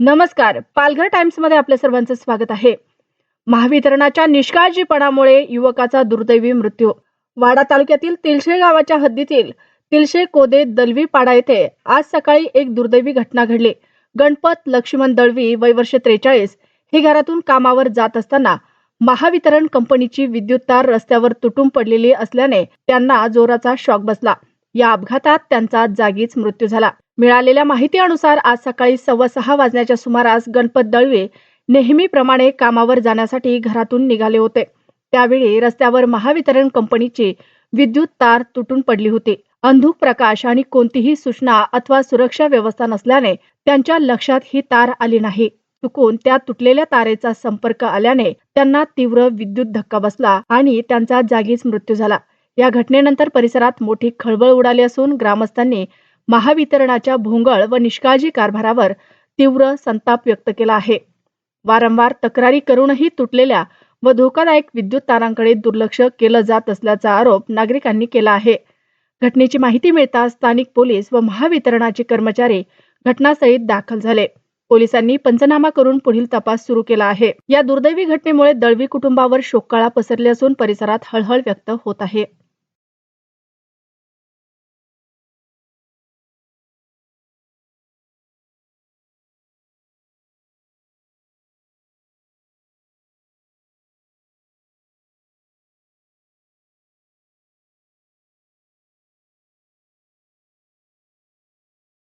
नमस्कार. पालघर टाइम्समध्ये आपल्या सर्वांचं स्वागत आहे. महावितरणाच्या निष्काळजीपणामुळे युवकाचा दुर्दैवी मृत्यू. वाडा तालुक्यातील तिलशे गावाच्या हद्दीतील तिलशे कोदे दलवी पाडा येथे आज सकाळी एक दुर्दैवी घटना घडली. गणपत लक्ष्मण दळवी वय वर्ष त्रेचाळीस हे घरातून कामावर जात असताना महावितरण कंपनीची विद्युत तार रस्त्यावर तुटून पडलेली असल्याने त्यांना जोराचा शॉक बसला. या अपघातात त्यांचा जागीच मृत्यू झाला. मिळालेल्या माहितीनुसार आज सकाळी सव्वा सहा वाजण्याच्या सुमारास गणपत दळवे नेहमीप्रमाणे कामावर जाण्यासाठी घरातून निघाले होते. त्यावेळी रस्त्यावर महावितरण कंपनीची विद्युत तार तुटून पडली होती. अंधुक प्रकाश आणि कोणतीही सूचना अथवा सुरक्षा व्यवस्था नसल्याने त्यांच्या लक्षात ही तार आली नाही. चुकून त्या तुटलेल्या तारेचा संपर्क आल्याने त्यांना तीव्र विद्युत धक्का बसला आणि त्यांचा जागीच मृत्यू झाला. या घटनेनंतर परिसरात मोठी खळबळ उडाली असून ग्रामस्थांनी महावितरणाच्या भोंगळ व निष्काळजी कारभारावर तीव्र संताप व्यक्त केला आहे. वारंवार तक्रारी करूनही तुटलेल्या व धोकादायक विद्युत तारांकडे दुर्लक्ष केलं जात असल्याचा आरोप नागरिकांनी केला आहे. घटनेची माहिती मिळताच स्थानिक पोलीस व महावितरणाचे कर्मचारी घटनास्थळीत दाखल झाले. पोलिसांनी पंचनामा करून पुढील तपास सुरू केला आहे. या दुर्दैवी घटनेमुळे दळवी कुटुंबावर शोककळा पसरली असून परिसरात हळहळ व्यक्त होत आहे.